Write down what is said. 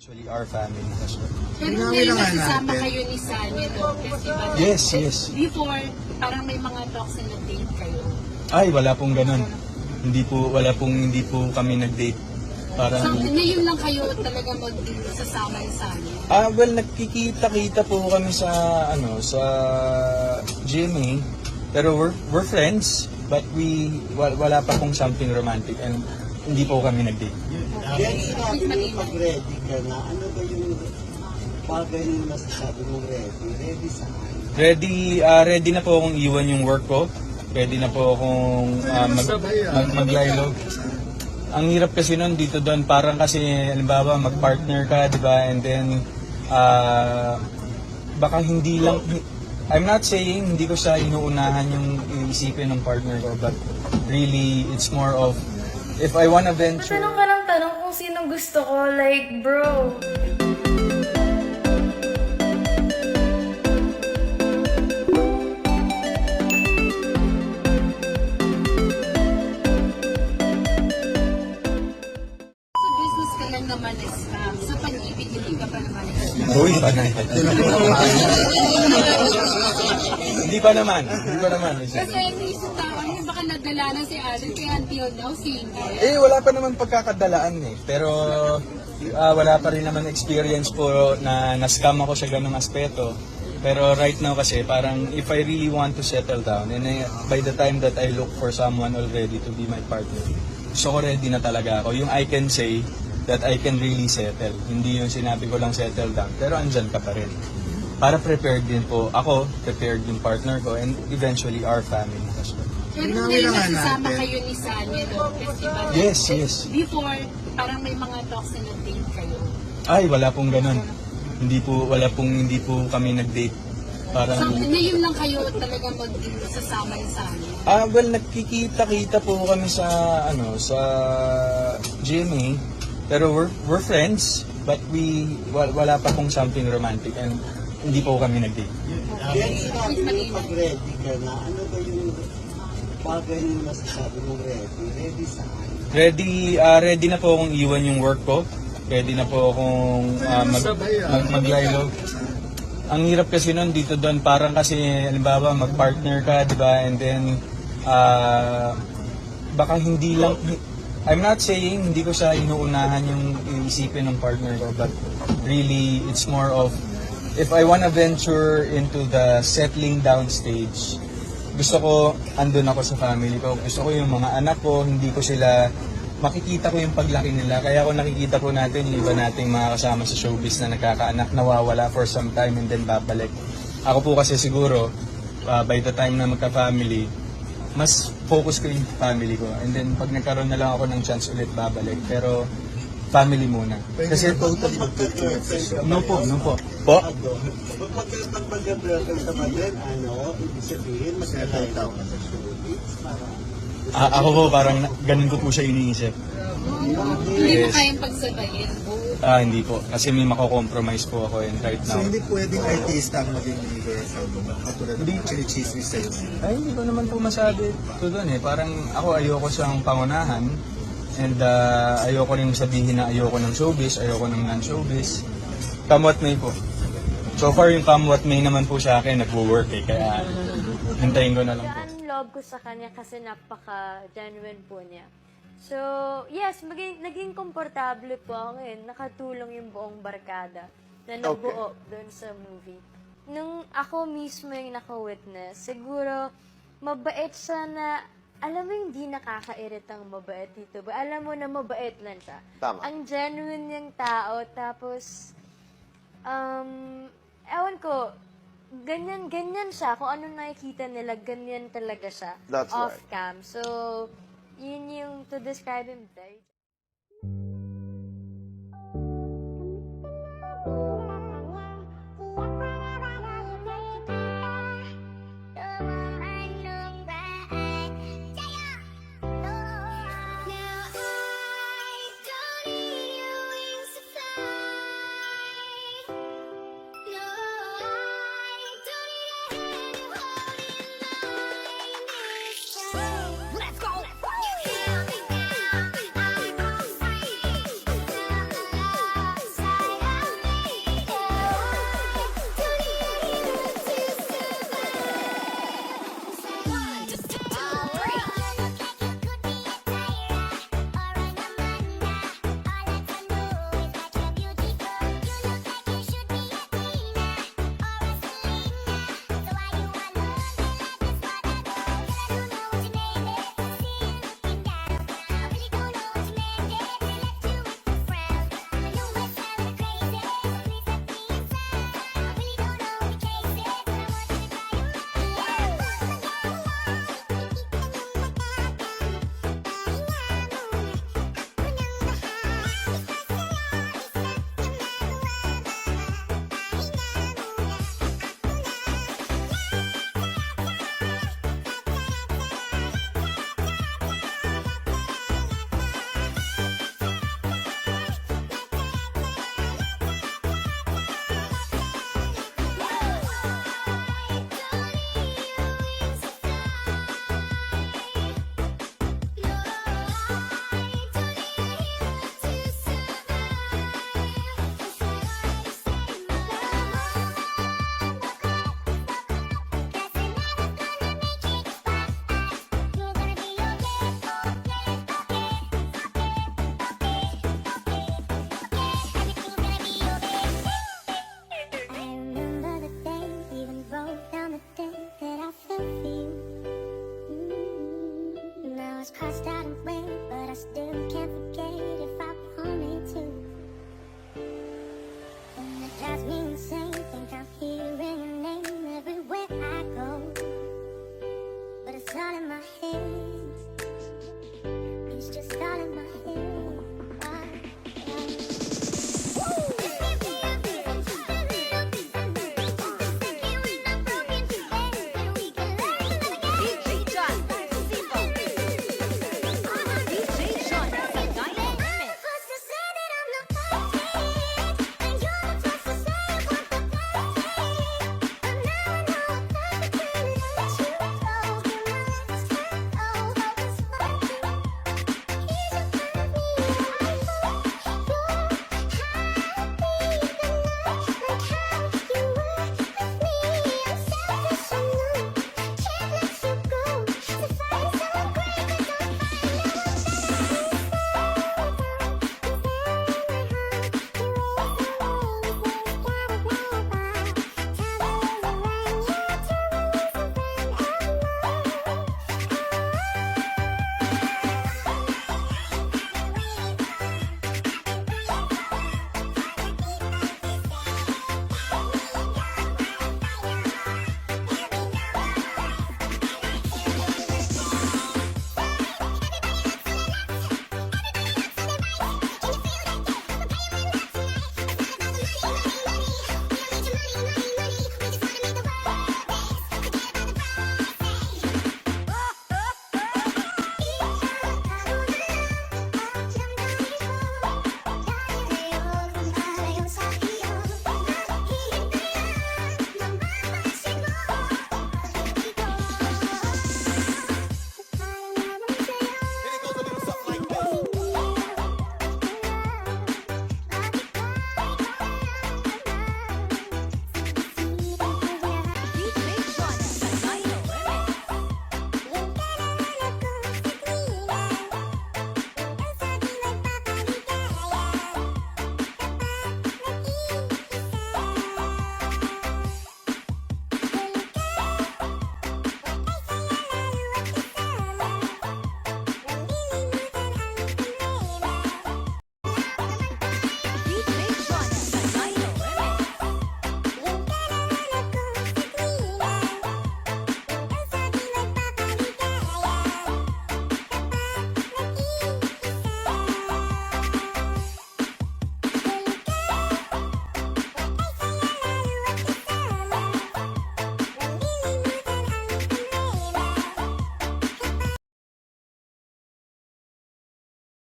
Actually, our family as well. Pero ngayon na nga nasasama kayo ni Sanya Lopez, di ba? Yes, yes. Before, parang may mga talks na nag-date kayo. Ay, wala pong ganun. Hindi po, wala pong hindi po kami nag-date. Parang, So, ngayon lang kayo talaga mag-sasama ni Sanya. ah, well, nagkikita-kita po kami sa, ano, sa GMA. Pero we're, we're friends, but we, wa- wala pa pong something romantic and hindi po kami nag-date. Kaya sinabi mo pag ready ka na, ano ba yung bagay na masasabi mong ready? Ready saan? Ready, ah, ready na po akong iwan yung work ko. Ready na po akong ah, mag, mag, maglaylog. Ang hirap kasi nun dito doon, parang kasi, halimbawa, mag-partner ka, di ba? And then, ah, baka hindi lang, I'm not saying hindi ko siya inuunahan yung iisipin ng partner ko, but really, it's more of, if I wanna venture, Tanong ka ng tanong kung sinong gusto ko. Like, bro, naman is scam. Sa pag-ibig, hindi ka pa naman. Uy. Hindi pa naman, hindi pa naman. Kasi may isang baka nadala na si Alden, kaya until now, single. Eh, wala pa naman pagkakadalaan eh. Pero ah, wala pa rin naman experience po na na-scam ako sa ganung aspeto. Pero right now kasi parang if I really want to settle down and eh, by the time that I look for someone already to be my partner, ko ready na talaga ako. Yung I can say that I can really settle. Hindi yung sinabi ko lang settle down. Pero andyan ka pa rin. Para prepared din po ako, prepared yung partner ko, and eventually our family as well. Pero ngayon na nga nasasama kayo ni Sanya Lopez, di ba? Yes, yes. Before, parang may mga talks na nag-date kayo. Ay, wala pong ganun. Hindi po, wala pong, hindi po kami nag-date. So, Parang, ngayon lang kayo talaga mag-sasama ni Sanya. ah, well, nagkikita-kita po kami sa, ano, sa GMA. Pero we're, we're friends, but we, wa- wala pa pong something romantic and hindi po kami nag-date. Kaya sinabi mo pag ready ka na, ano ba yung bagay na masasabi mong ready? Ready saan? Ready, ah, ready na po akong iwan yung work ko. Ready na po akong ah, mag, mag, maglaylog. Ang hirap kasi nun dito doon, parang kasi, halimbawa, mag-partner ka, di ba? And then, ah, baka hindi lang, I'm not saying hindi ko siya inuunahan yung iisipin ng partner ko, but really, it's more of, if I wanna venture into the settling down stage, gusto ko andun ako sa family ko. Gusto ko yung mga anak ko, hindi ko sila makikita ko yung paglaki nila. Kaya ako nakikita po natin yung iba nating mga kasama sa showbiz na nagkakaanak, nawawala for some time and then babalik. Ako po kasi siguro, uh, by the time na magka-family, mas focus ko yung family ko. And then pag nagkaroon na lang ako ng chance ulit, babalik. Pero family muna. Kasi totally no po, no po. Po? Ado, pag pag mag-girlfriend ka ba din, ano, ibig sabihin, down ka sa showbiz? Parang, A- ako po parang ganun ko po siya iniisip. Hindi mo kayang pagsabayin. Ah, hindi po. Kasi may mako-compromise po ako and right So now. hindi pwedeng artista ang maging girlfriend mo. Katulad ng chinichismis sa'yo. Ay, hindi ko naman po masabi to doon eh. Parang ako ayoko siyang pangunahan. And ah, ayoko rin sabihin na ayoko ng showbiz, ayoko ng non-showbiz. Come what may po. So far yung come what may naman po sa akin, nagwo-work eh. Kaya hintayin ko na lang po. Yan love ko sa kanya kasi napaka-genuine po niya. So, yes, maging, naging komportable po ako ngayon. Nakatulong yung buong barkada na nabuo doon sa movie. Nung ako mismo yung naka-witness, siguro mabait siya na, alam mo hindi nakakairitang mabait dito ba? Alam mo na mabait lang siya. Tama. Ang genuine niyang tao, tapos um, ewan ko, ganyan, ganyan siya. Kung anong nakikita nila, ganyan talaga siya. That's off right. cam. So, yun yung to describe him very but I still can't forget if I wanted to.